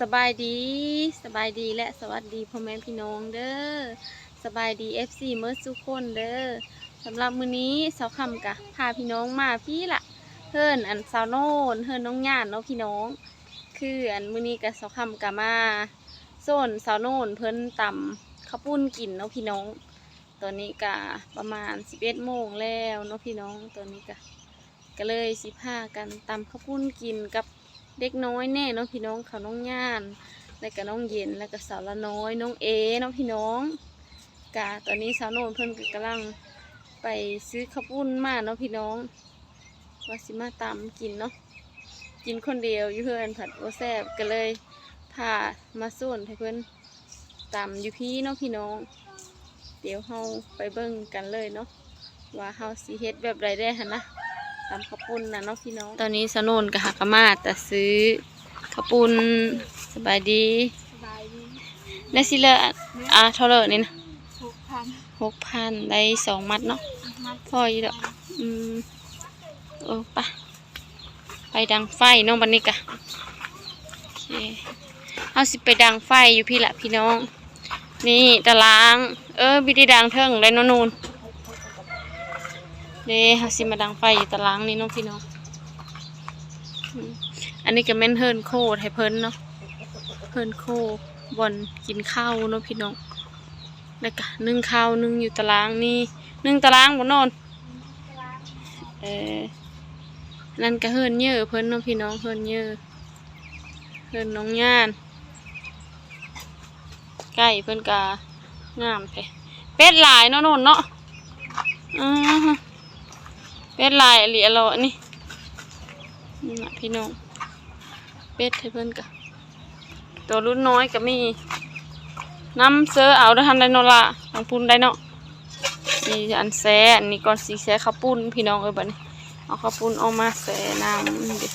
สบายดีสบายดีและสวัสดีพ่อแม่พี่น้องเด้อสบายดี FC เมื่อสุกคนเด้อสำหรับมื้อนี้สาวคำกะพาพี่น้องมาพี่ละเฮิ่นอันสาวโน่นเฮิ่นน้องย่านเนาะพี่น้อง คืออันมื้อนี้กะสาวคำกะมาโซนสาวโน่นเพิ่นตำข้าวปุ้นกินเนาะพี่น้อง ตอนนี้กะประมาณ11โมงแล้วเนาะพี่น้องตอนนี้กะก็เลยสิพากันตำข้าวปุ้นกินกับ เด็กน้อยแน่น้องพี่น้องเขาน้องย่าน แล้วก็น้องเย็นแล้วก็สาวละน้อยน้องเอน้องพี่น้องกะตอนนี้สาวโนนเพิ่นกำลังไปซื้อข้าวปุ้นมาเนาะพี่น้องว่าสิมาตำกินเนาะกินคนเดียวอยู่เพื่อนผัดโอแซบก็เลยพามาส่วนให้เพิ่อนตำอยู่พี่เนาะพี่น้อง เดี๋ยวเฮาไปเบิ่งกันเลยเนาะว่าเฮาสิเฮ็ดแบบไรได้หั่นนะ ตำข้าวปุ้นนะเนาะพี่น้องตอนนี้สนนกับหักกะมาแต่ซื้อข้าวปุ้นสบายดีสบายดีได้สิเลยอะเท่าเลยนี่นะหกพันหกพันได้สองมัดเนาะมัดพออยู่ดอกอืมโอ้ปะไปดังไฟเน้องบันนี้กะโอเคเอาสิไปดังไฟอยู่พี่ละพี่น้อง นี่ตาราง เออบิไดีดังเทิงเลยเนาะนูน เด้เฮาสิมาดังไฟอยู่ตารางนี่เน้องพี่น้องอันนี้ก็แม่นเฮิร์นโคดให้เพิ่นเนาะเฮิร์นโคบอนกินข้าวเนาะพี่น้องแล้วก็นึ่งข้าวนึ่งอยู่ตารางนี่นึ่งตารางบนนอนเออนั่นก็เฮิรนเยอะเพิ่นเน้องพี่น้องเฮิรนเยอะเฮิรนน้องย่านใกล้เพิ่นกางามแท้เป็ดหลายเนาะโนนเนาะอือ เป็ดหลายอหลีอร่อยนี่นี่นะพี่น้องเป็ดให้เพิ่นกะตัวรุ่นน้อยก็มีน้ำเสือเอาได้ทันได้เนอละทางปุ้นได้เนาะสีอันแซ่อันนี้ก่อนสีแซ่ข้าวปุ้นพี่น้องเอ้ยบัดนี้เอาข้าวปุ้นเออกมาแซ่น้ำนี่ดิ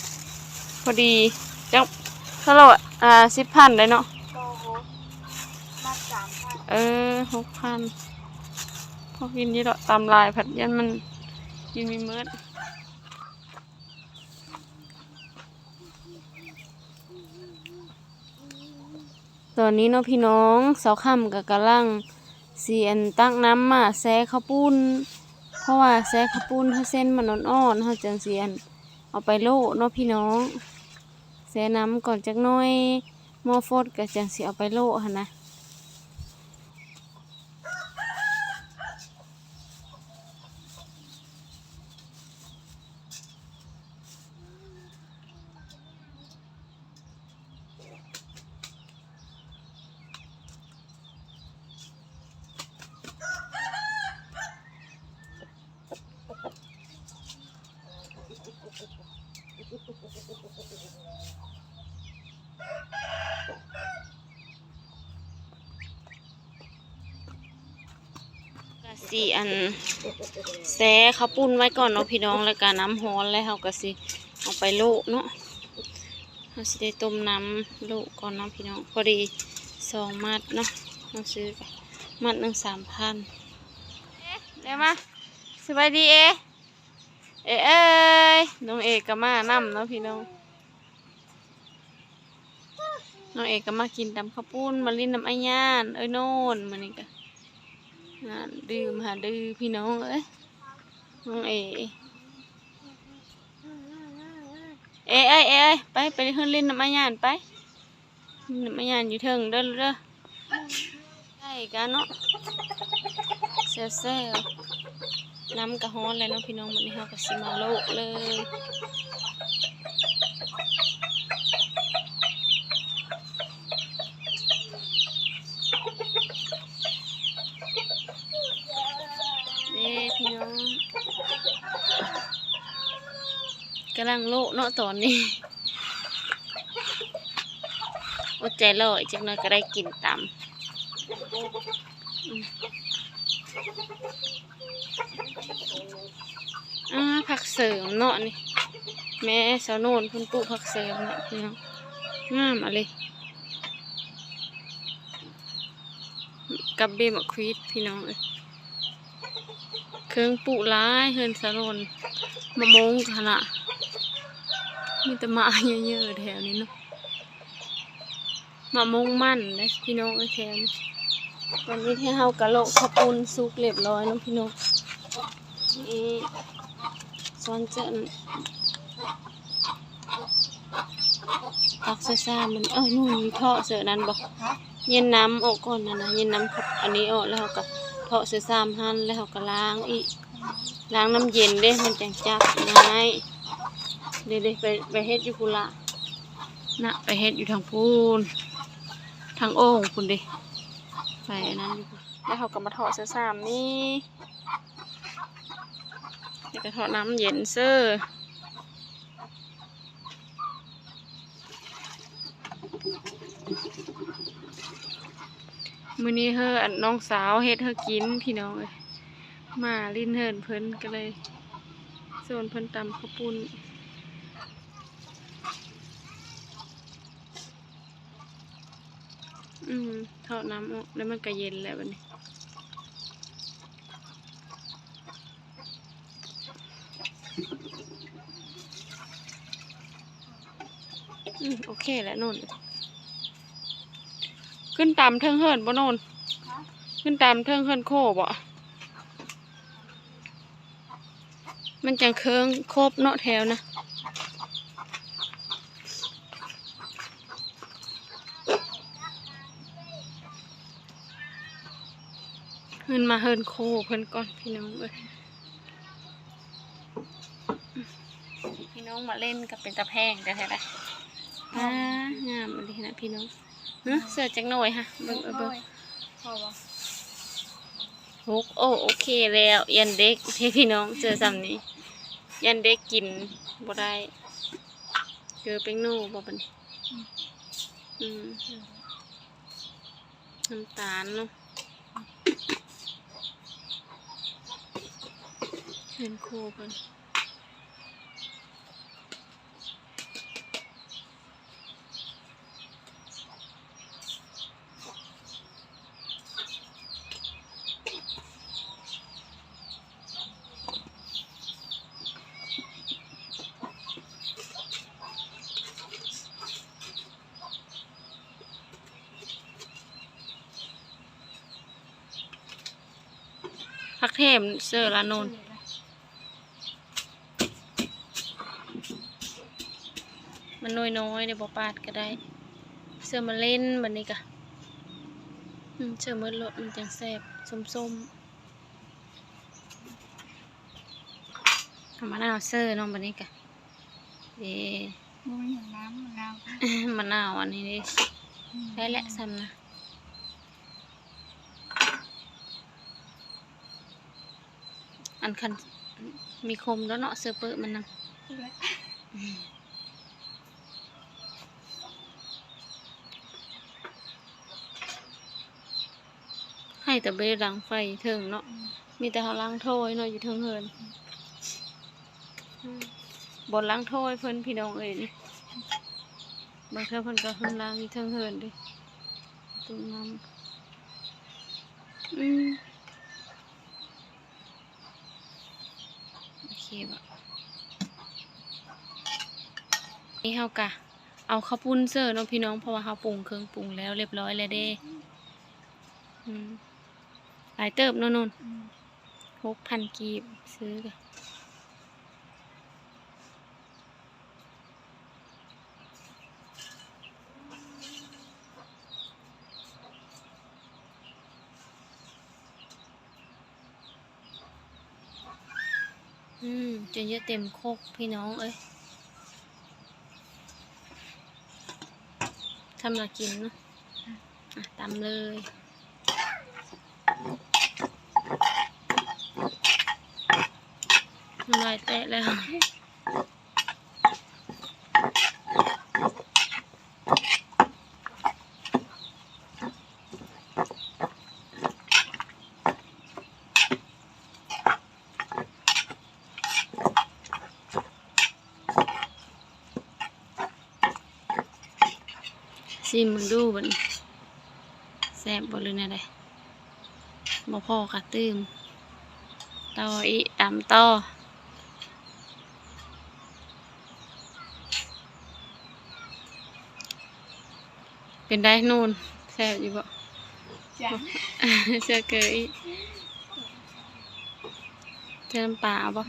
พอดีจังเท่าไหร่วะอ่าสิบพันได้เนาะโตโหมัดสามพันเออหกพันพอกินยี่ดอกตามลายผัดยันมัน กินมีเมืดตอนนี้เนาะพี่น้องเสาค่ำกับกำลังเสียนตั้งน้ำมาแซ่ข้าวปุ้น เพราะว่าแซ่ข้าวปุ้นถ้าเส้นมันอ่อนๆเขาจังเสียนเอาไปโลเนาะพี่น้องแซ่น้ำก่อนจักน้อยมอฟดก็จังสิเอาไปโลหั่นนะ สิอันแซ่ข้าวปุ้นไว้ก่อนเนาะพี่น้องแล้วก็น้ำร้อนแล้วเราก็สิเอาไปโลกเนาะเราสิได้ต้มน้ำโลกก่อนเนาะพี่น้องพอดีสองมัดเนาะเราซื้อไปมัดหนึ่งสามพันเอ๊ะเดี๋ยวมาสบายดีเอเอเอ้ยน้องเอกก็มานำเนาะพี่น้องน้องเอกก็มากินตำข้าวปุ้นมาลิ้นน้ำไอ้ย่านเอ้ยโน่นมันนี่ก็ งาดื่มหาดื้อพี่น้องเอ้ยน้องเอเอ้ยเอ้ยเอ้ยไปไปเฮือนเล่นน้ำมันยานไปน้ำมันยานอยู่เทิงเด้อเด้อใช่กันเนาะเซลเซลน้ำกระฮ้อนแล้วเนาะพี่น้องมันนี้เฮาก็สิมาโลกเลยเด้พี่น้องกำลังโลเนาะตอนนี้อดใจรออีกจักหน่อยก็ได้กินตำอืมอ่าผักเสริมเนาะนี่ แม่สาวโนนเพุ่นปลูกผักเสริมเนาะพี่น้องงามอะเลยกับเบมควีดพี่น้องเอ้ยเครื่องปลูกร้ายเฮินสาวโนนมะมงขนาด มีแต่หมาเยอะๆแถวนี้เนาะมะม่วงมันเลยพี่น้องไอ้แทนวันนี้ที่เฮากะโหลกขปุ้นซุกเรียบร้อยแล้วพี่น้องนี่ซ้อนเจนตักใส่ซ่ามันเอ้ยนู่นมีท่อเสือนั้นบอกเย็นน้ำออกก่อนนะนะเย็นน้ำครับอันนี้ออกแล้วเขาก็ทาะเสือซ้ำหั่นแล้วเขาก็ล้างอีกล้างน้ำเย็นเด้มันจังจับง่าย เดี๋ยวๆไปไปเฮ็ดอยู่คุละนะไปเฮ็ดอยู่ทางพูนทางโอ่งคุณดิไปอันนั้นอยู่พุ่นแล้วเขาก็มาเทาะเสือซ้ำนี่เดี๋ยวก็เทาะน้ำเย็นเซ้อมื้อนี้เฮออันน้องสาวเฮ็ดเฮอกินพี่น้องเอ้ยมาลิ้นเฮินเพิ่นก็เลยส่วนเพิ่นตำข้าวปุ้น อืมเท่าน้ำออกแล้วมันก็เย็นแล้วบัดนี้อืมโอเคแหละนุ่นขึ้นตามเทิงเฮิรนบ่นุ่นขึ้นตามเทิงเฮิรนโคบ่มันจังเคิงครบเนาะแถวนะ นมาเฮิรนโคเพิ่นก่อนพี่น้องเอ้ยพี่น้องมาเล่นกับเป็นตะแพงแต่แท้ละอ่างามอันนี้นะพี่น้องเฮ้เสือจังหน่อยฮะเบิ่งเอาเบิ่งพอบ่ฮกโอ้โอเคแล้วยันเด็กที่พี่น้องเจอซ้ำนี้ ยันเด็กกินบ่ได้เจอเป็นโน่บ่บัดนี้อืมน้ำตาลเนาะ เห็นโคเพิ่นพักเทมเสื้อละโนน มันน้อยน้อยๆเดี๋ยวบ่ปาดก็ได้ เสื้อมาเล่นบัดนี้กะอืมเสื้อมืดรถมันจังแซ่บส้มๆเอามะนาวเสื้อเน้องบัดนี้กะเด้มึงเห็นน้ำมะนาวมะนาวอันนี้ดิได้แหละซ้ำนะอันคันมีคมแล้วเนาะเสื้อเปิดมันนำ พูดแล้ว ให้แต่ไม่ได้ล้างไฟเทิงเนาะมีแต่เขาล้างถ้วยเนาะอยู่เทิงเฮินอืมบนล้างถ้วยเพิ่นพี่น้องเอ้ยนี่บางเทื่อเพิ่นก็เพิ่นล้างอยู่เทิงเฮินเดิตุ้งน้ำอืมโอเคบะนี่เฮากะเอาข้าวปุ้นเสิร์ฟเนาะพี่น้องเพราะว่าเขาปรุงเครื่องปรุงแล้วเรียบร้อยแล้วเด้อืมหลายเติบเนาะนนอืมหกพันกีบซื้อกันอืมจนเยอะเต็มโคกพี่น้องเอ้ยทำมากินเนาะอะตำเลย น้ำลายแตะแล้วซิมมึงดูบันแซ่บบ่เลยนะได้บ่พอค่ะตื้มต่ออีตำต่อ เป็นได้นู่นแซ่บอยู่บ่จ้ะเสื้อเกยเสื้อน้ำปลาเอาบ่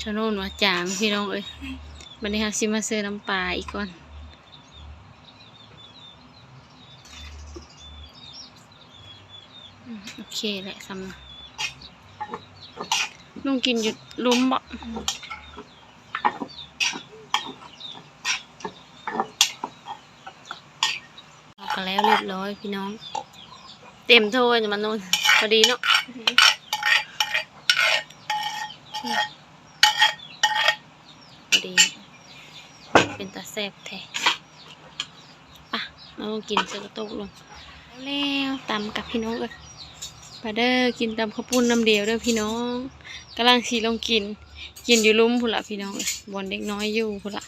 ชะโน่นว่าจางพี่น้องเอ้ยบันนี้ฮักซิมาเสื้อน้ำปลาอีกก่อนอืมโอเคแหละสำนะลุงกินอยู่ลุ้มบ่เอาก็ แล้วเรียบร้อยพี่น้อง เต็มโทนมันนู่นพอดีเนาะพอดี เป็นตาแซ่บแท้ปะเราลองกินเสกระโต๊กลงแล้วตำกับพี่น้องเอ้ยมาเด้อกินตำข้าวปุ้นน้ำเดียวเด้อพี่น้องกำลังสีลงกิน กินอยู่ลุ่มพุ่นละพี่น้องบอนเด็กน้อยอยู่พุ่นละ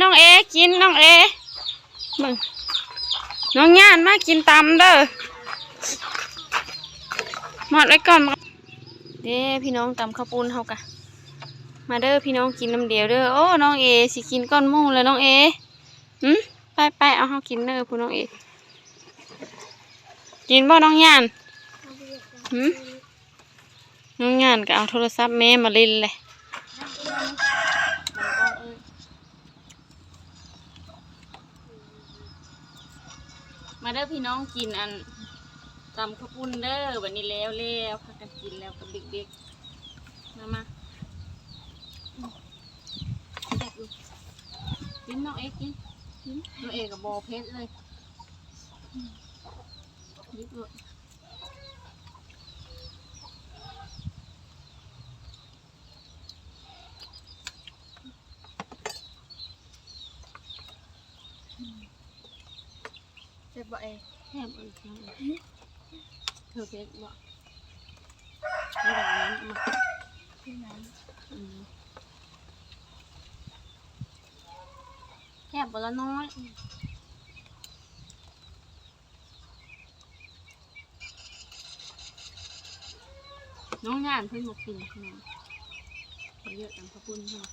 น้องเอกินน้องเอเบิ่งน้องย่านมากินตำเด้อหมดไว้ก่อนมาเด้พี่น้องตำข้าวปุ้นเฮากะมาเด้อพี่น้องกินน้ำเดียวเด้อโอ้น้องเอสิกินก้อนหมูเลยน้องเอหืมไปไปเอาเฮากินเด้อพูน้องเอกินบ่น้องย่านหืมน้องย่านก็เอาโทรศัพท์แม่มาเล่นเลย มาเด้อพี่น้องกินอันตำข้าวปุ้นเด้อวันนี้แล้วแล้วพากันกินแล้วกับเด็กๆมามากินน้องเอ็กกินกินน้องเอ็กกับบอเพชรเลยยิบเลย เบบ่เอ็กแค่บเอ็กเธอเพชรบ่ไม่ได้นั้นมาที่นั้นอืมแค่บละน้อยน้องงานเพิ่งมากินใช่ไหมเขาเยอะจังขอบคุณใช่ไหม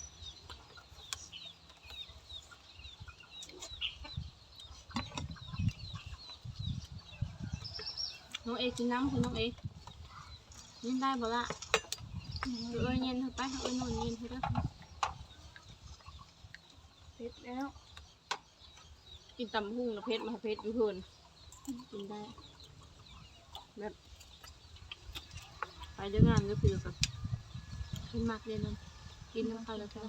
น้องเอกินน้ำคุณน้องเอยินได้บ่ละเออเย็นเถอะไปเออนอนเย็นเถอะเด้อเสร็จแล้วกินตำหุ่งนะเพชรมาเพชรอยู่เพิ่นกินได้แบบไปเรื่องงานก็คือแบบกินมากเลยนั่นกินน้ำข้าวแล้วก็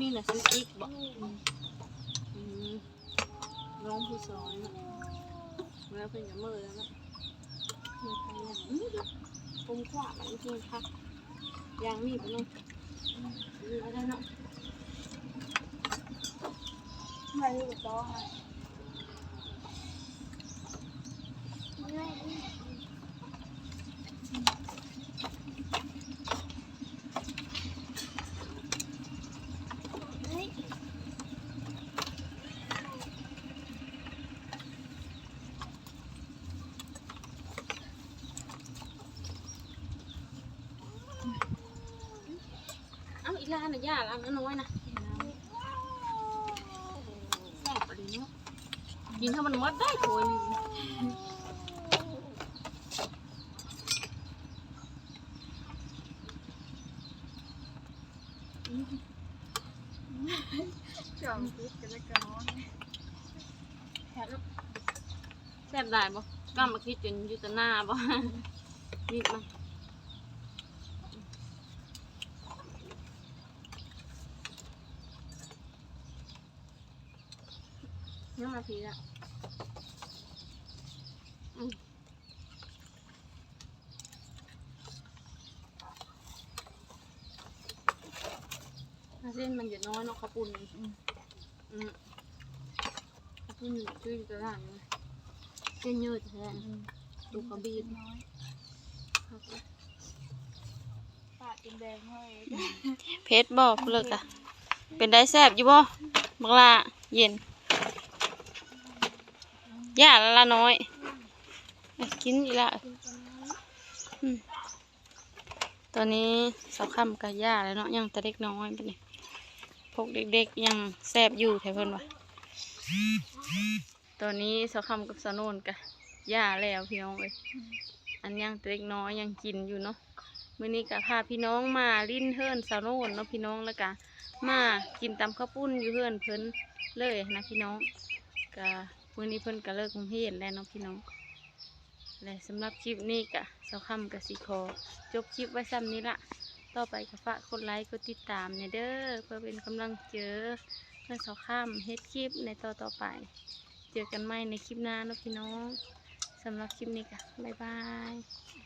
ผู้นี่น่ะซื้ออีกบอกอืมน้องผู้สอนน่ะแล้วเป็นกับมือแล้วนะมาใครอย่างนี้ดิปมขวามันจริงค่ะยางมีดไปเนาะมีอะไรเนาะไม่รู้ต่อให้เอ้าอี ลาน่ะย่าลาน้อยๆนะแซ่บอะไรเนาะกินถ้ามันหมดได้โถยหนึงจอมพิษกันแล้วกันนอนแซ่บเนาะแซ่บได้บ่กล้ามาคิดจนอยู่แตหน้าบ่นิดมา น้ำมาพีละอืมถ้าเส้นมันจะน้อยเนาะข้าวปุ้นอืมอืมข้าวปุ้นอยู่ชื่ออยู่ตลาดนะเส้นยืดแท้ดูเขาบีบน้อยครับปากกินแดงเลยเพชรบอกเลิกอะเป็นได้แซบอยู่บ่บักลาเย็น ย่าละละน้อยกินอีกละกินกันน้อยอืมตอนนี้สาวค่ำกับย่าแล้วเนาะยังแต่เด็กน้อยไปนี่พวกเด็กๆยังแซบอยู่แถวเพิ่นวะตอนนี้สาวค่ำกับสาวโนนกับย่าแล้วพี่น้องเอ้ยอันยังเด็กน้อยยังกินอยู่เนาะมื้อนี้ก็พาพี่น้องมาลิ้นเฮิรนสาวโนนเนาะพี่น้องแล้วก็มากินตำข้าวปุ้นอยู่เฮิรนเพิ่นเลยนะพี่น้องก็ มื้อนี้เพิ่นก็เลิกโรงเรียนแล้วเนาะพี่น้องและสำหรับคลิปนี้กะเสาคำกับสีคอจบคลิปไว้ซ้ำนี้ละต่อไปก็ฝากกดไลค์กดติดตามเนี่ยเด้อเพื่อเป็นกำลังเจอเพื่อเสาคำเฮ็ดคลิปในต่อต่อไป เจอกันใหม่ในคลิปหน้าเนาะพี่น้องสำหรับคลิปนี้กะบ๊ายบาย